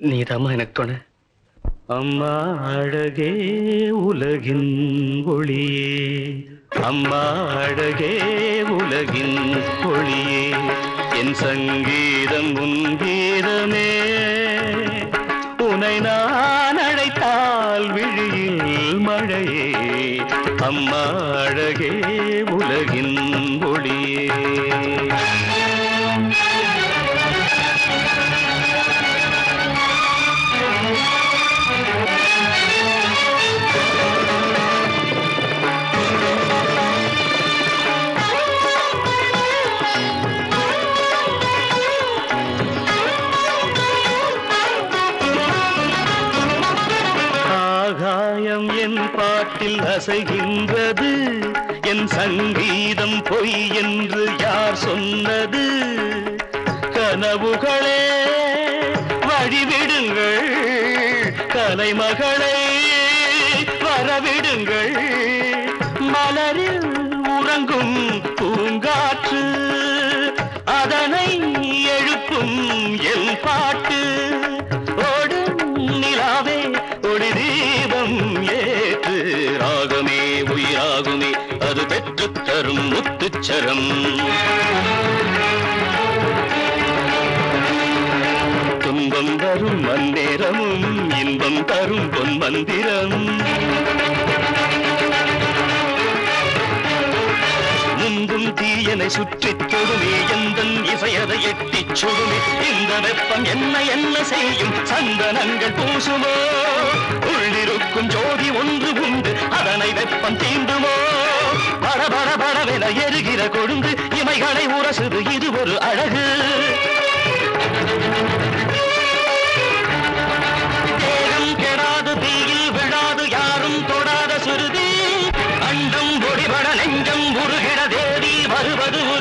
நீதாமா எனக்கு துணை. அம்மா அழகே உலகின் ஒளியே. அம்மா அழகே உலகின் ஒளியே. என் சங்கீதம் உன் கீதமே. உனை நான் அழைத்தால் விழியில் மழையே. அம்மா அழகே உலகின் ஒளியே. ஆகாயம் என் பாட்டில் அசைகின்றது. என் சங்கீதம் பொய் என்று யார் சொன்னது? கனவுகளே வழிவிடுங்கள். கலைமகளை வரவிடுங்கள். மலரில் உறங்கும் பூங்காற்று அதனை தீபம் ஏற்று ராகமே உயிராகுமே அது பெற்று தரும் முத்துச்சரம். துன்பம் தரும் மந்தேரமும் இன்பம் தரும் பொன் மந்திரம். முன்பும் தீயனை சுற்றித் தொடுமே எந்தன் செயதை எட்டி சுடுமி இந்த வெப்பம் என்ன என்ன செய்யும்? சந்தனங்கள் பூசுமோ? உள்ளிருக்கும் ஜோதி ஒன்று உண்டு. அதனை வெப்பம் தீண்டுமோ? பட பட படவென எருகிற கொழுந்து. இமைகளை உரசுது இது ஒரு அழகு. தேகம் கெடாது தீயில் விழாது யாரும் தொடாத சுருதி அண்டம் ஒளிபட நெஞ்சம் உருகிட தேவி வருவது